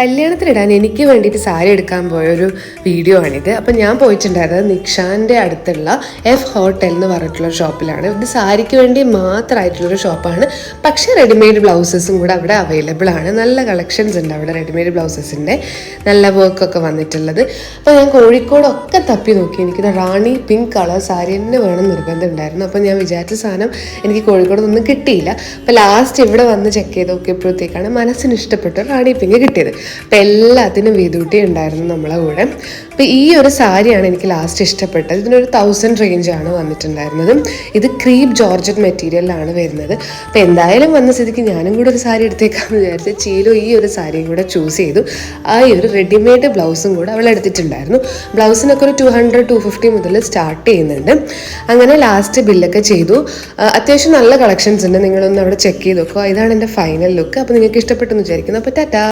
കല്യാണത്തിനിടാൻ എനിക്ക് വേണ്ടിയിട്ട് സാരി എടുക്കാൻ പോയ ഒരു വീഡിയോ ആണിത്. അപ്പം ഞാൻ പോയിട്ടുണ്ടായിരുന്നത് നിക്ഷാന്റെ അടുത്തുള്ള എഫ് ഹോട്ടൽ എന്ന് പറഞ്ഞിട്ടുള്ള ഷോപ്പിലാണ് ഇത് സാരിക്ക് വേണ്ടി മാത്രമായിട്ടുള്ളൊരു ഷോപ്പാണ് പക്ഷേ റെഡിമെയ്ഡ് ബ്ലൗസസും കൂടെ അവിടെ അവൈലബിൾ ആണ്. നല്ല കളക്ഷൻസ് ഉണ്ട് അവിടെ റെഡിമെയ്ഡ് ബ്ലൗസസിന്റെ നല്ല വർക്കൊക്കെ വന്നിട്ടുള്ളത്. അപ്പോൾ ഞാൻ കോഴിക്കോടൊക്കെ തപ്പി നോക്കി. എനിക്ക് റാണി പിങ്ക് കളർ സാരി തന്നെ വേണം നിർബന്ധം ഉണ്ടായിരുന്നു. അപ്പോൾ ഞാൻ വിചാരിച്ച സാധനം എനിക്ക് കോഴിക്കോട് ഒന്നും കിട്ടിയില്ല. അപ്പോൾ ലാസ്റ്റ് ഇവിടെ വന്ന് ചെക്ക് ചെയ്ത് നോക്കിയപ്പോഴത്തേക്കാണ് മനസ്സിന് ഇഷ്ടപ്പെട്ട റാണി പിങ്ക് കിട്ടിയത്. അപ്പോൾ എല്ലാത്തിനും വീതൂട്ടി ഉണ്ടായിരുന്നു നമ്മളെ കൂടെ. അപ്പോൾ ഈ ഒരു സാരിയാണ് എനിക്ക് ലാസ്റ്റ് ഇഷ്ടപ്പെട്ടത്. ഇതിനൊരു തൗസൻഡ് റേഞ്ചാണ് വന്നിട്ടുണ്ടായിരുന്നത്. ഇത് ക്രീപ് ജോർജറ്റ് മെറ്റീരിയലാണ് വരുന്നത്. അപ്പോൾ എന്തായാലും വന്ന സ്ഥിതിക്ക് ഞാനും കൂടെ ഒരു സാരി എടുത്തേക്കാമെന്ന് വിചാരിച്ച് ചീലു ഈ ഒരു സാരിയും കൂടെ ചൂസ് ചെയ്തു. ആ ഒരു റെഡിമെയ്ഡ് ബ്ലൗസും കൂടെ അവൾ എടുത്തിട്ടുണ്ടായിരുന്നു. ബ്ലൗസിനൊക്കെ ഒരു ടു ഹൺഡ്രഡ് ടു ഫിഫ്റ്റി മുതൽ സ്റ്റാർട്ട് ചെയ്യുന്നുണ്ട്. അങ്ങനെ ലാസ്റ്റ് ബില്ലൊക്കെ ചെയ്തു. അത്യാവശ്യം നല്ല കളക്ഷൻസ് ഉണ്ട്. നിങ്ങളൊന്ന് അവിടെ ചെക്ക് ചെയ്ത് നോക്കുക. ഇതാണ് എന്റെ ഫൈനൽ ലുക്ക് അപ്പോൾ നിങ്ങൾക്ക് ഇഷ്ടപ്പെട്ടെന്ന് വിചാരിക്കുന്നു. അപ്പോൾ ടാറ്റാ